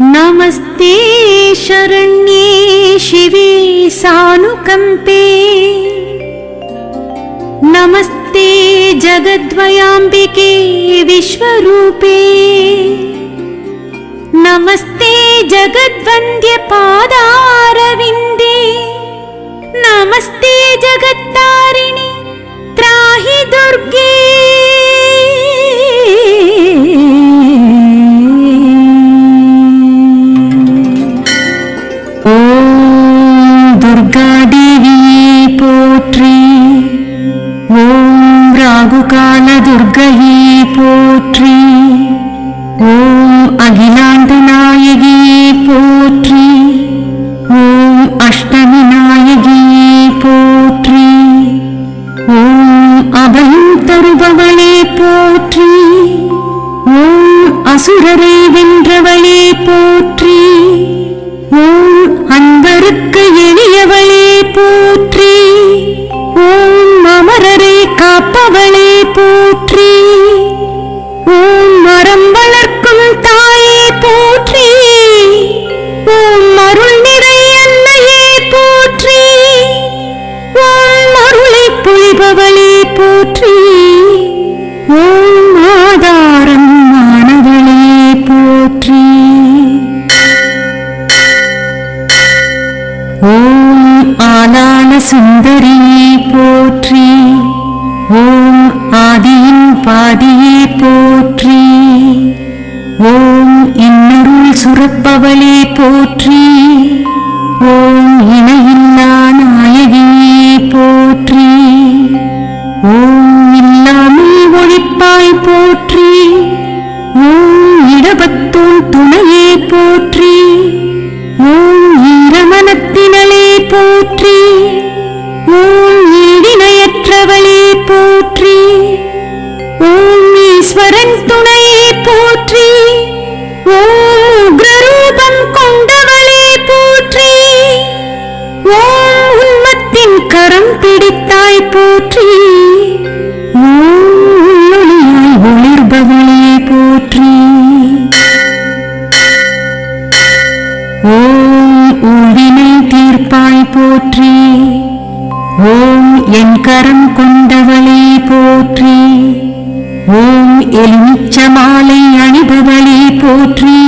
नमस्ते शरण्ये शिवे सानुकम्पे। नमस्ते जगद्वयाम्बिके विश्वरूपे। नमस्ते जगद्वन्द्यपादारविन्दे சுந்தரியே போற்றி ஓம் ஆதியின் பாதியே போற்றி ஓம் இன்னருள் சுரப்பவளே போற்றி ஓம் இணையில்லா நாயகியே போற்றி ஓம் ஓம் ஈஸ்வரன் துணையை போற்றி ஓம் உக்ரரூபம் கொண்டவளே போற்றி ஓம் உன்மத்தின் கரம் பிடித்தாய் போற்றி ஓம் ஒளிர்பவளே போற்றி. ஓம் ஊழினை தீர்ப்பாய் போற்றி ஓம் என் கரம் கொண்டவளே போற்றி. ஓம் எலுமிச்ச மாலை அணிபவளே போற்றி.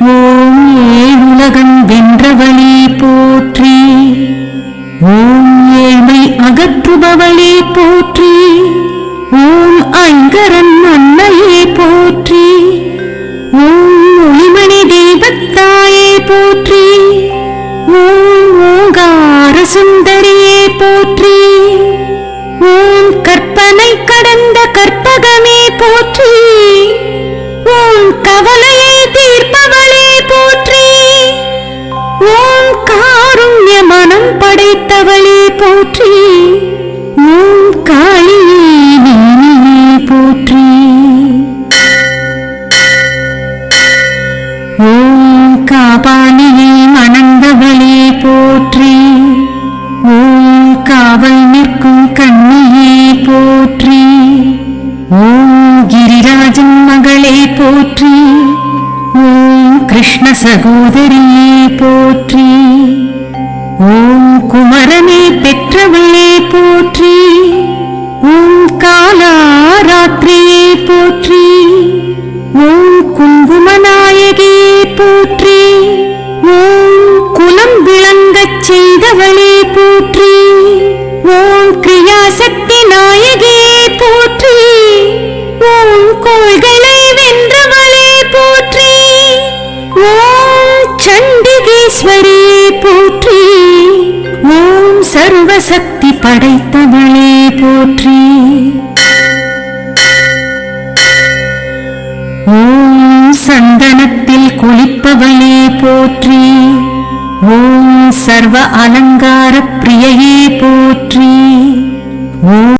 ஓம் ஏழுலகம் வென்றவளே போற்றி. ஓம் ஏழ்மை அகற்றுபவளே போற்றி. ஓம் ஐங்கரன் படைத்தவளே போற்றி ஓம் காளியே போற்றி. ஓம் காபாலியை மணந்தவளே போற்றி ஓம் காவல் நிற்கும் கண்ணியே போற்றி. ஓம் கிரிராஜன் மகளே போற்றி ஓம் கிருஷ்ண சகோதரியே போற்றி. ஓம் குமரனே பெற்றவளே போற்றி. ஓம் காலாராத்திரியே போற்றி. ஓம் குங்குமநாயகியே போற்றி. ஓம் குலம் விளங்கச் செய்தவளே போற்றி. ஓம் கிரியாசக்தி நாயகியே போற்றி. ஓம் கோள்களை வென்றவளே போற்றி. ஓம் சண்டிகேஸ்வரியே போற்றி. சர்வசக்தி படைத்தவளே போற்றி. ஓம் சந்தனத்தில் குளிப்பவளே போற்றி. ஓம் சர்வ அலங்கார பிரியையே போற்றி. ஓம்